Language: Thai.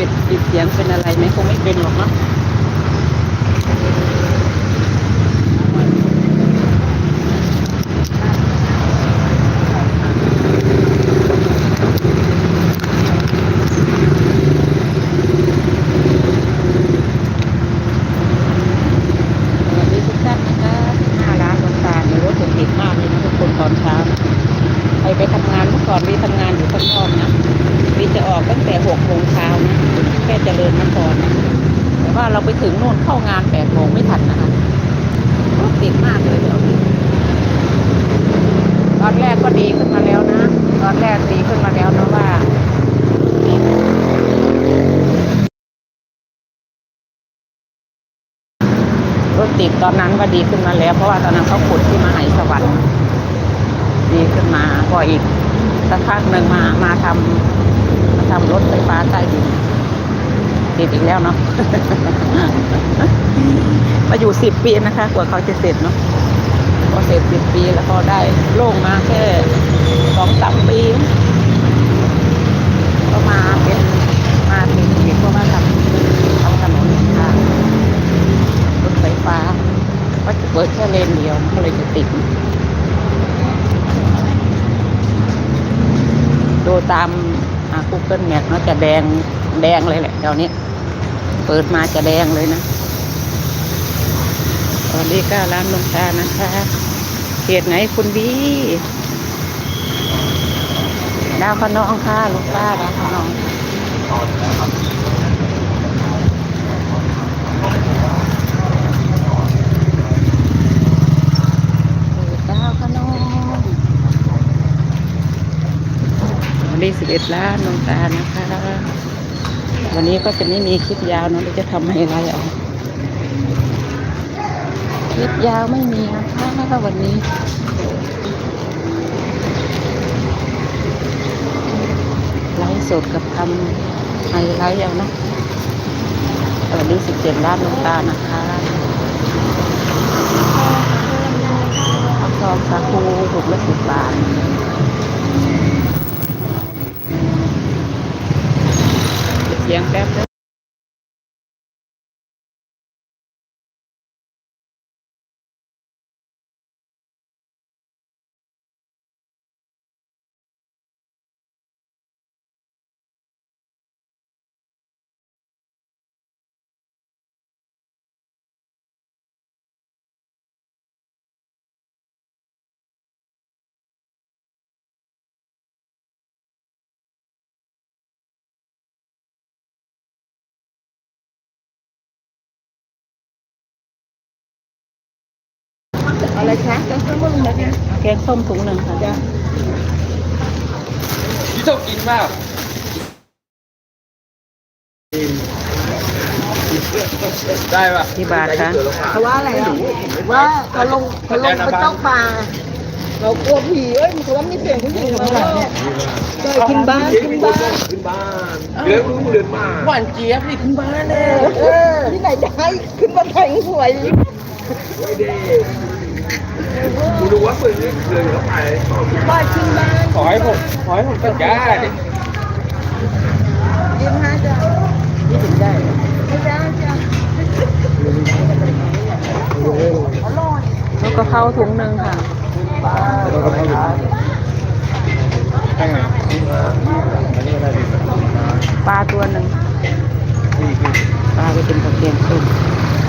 เป็นติดเสียงเป็นอะไรไหมคงไม่เป็นหรอกเนาะ เราไปถึงโน่นเข้างานแปดโมงไม่ทันนะคะรถติดมากเลยเดี๋ยวนี้ตอนแรกก็ดีขึ้นมาแล้วนะ ตอนแรกดีขึ้นมาแล้วนะว่ารถติดตอนนั้นว่าดีขึ้นมาแล้ว เพราะว่าตอนนั้นเขาขุดที่มหาสวรรค์ดีขึ้นมาพออีกสักพักหนึ่งมามาทำมาทำรถไฟฟ้าใต้ดิน ติดอีกแล้วเนาะมาอยู่สิบปีนะคะกว่าเขาจะเสร็จเนาะพอเสร็จสิบปีแล้วก็ได้โล่งมาแค่สองสามปี ก็มาเป็นมาเป็นเพราะว่าทำทำถนนทางรถไฟฟ้า ก็จะเปิดแค่เลนเดียวก็เลยจะติดดูตาม อ่า Google Map เนาะจะแดงแดงเลยแหละเดี๋ยวนี้ เปิดมาจะแดงเลยนะตอนนี้ก็ร้านลงตานะคะเขตไหนคุณดีดาวขนองค่ะลูกป้าดาวขนอง สิบเอ็ดล้านดวงตานะคะ วันนี้ก็จะไม่มีคลิปยาวเนะเราจะทำไฮไลท์เอาคลิปยาวไม่มีนะคะวันนี้ไลฟ์สดกับทำไฮไลท์เอานะตอนนี้17 ล้านน้องตานะคะ สียงแป๊บ อะไรคะแกงส้มมึงนะเนี่ยแกงส้มถุงหนึ่งค่ะจ้ะพี่ชอบกินมากได้ปะที่บาทคะเขาว่าอะไรอะว่าเขาลงเขาลงเขาต้องปลาเรากลัวผีเอ้ยเขาว่ามีเสียงผู้หญิงมาว่าเคยขึ้นบ้านขึ้นบ้านขึ้นบ้านเดือนรู้เดือนมาหวานเจี๊ยบนี่ขึ้นบ้านเลยเออที่ไหนได้ขึ้นมาแทงหวยไม่ได้กู ดูว่าปืนนี่เดินเข้าไปบ้านขึ้นบ้านขอให้ผมขอให้ผมสัญญาดิยินห้าจ้ะนี่ถึงได้ไม่ได้จ้ะแล้วก็เพราถุงหนึ่งค่ะได้ไงอันนี้อะไรดีปลาตัวหนึ่งปลาไปเป็นกับแกงส้มสวัสดียี่สิบล้านดวงตาน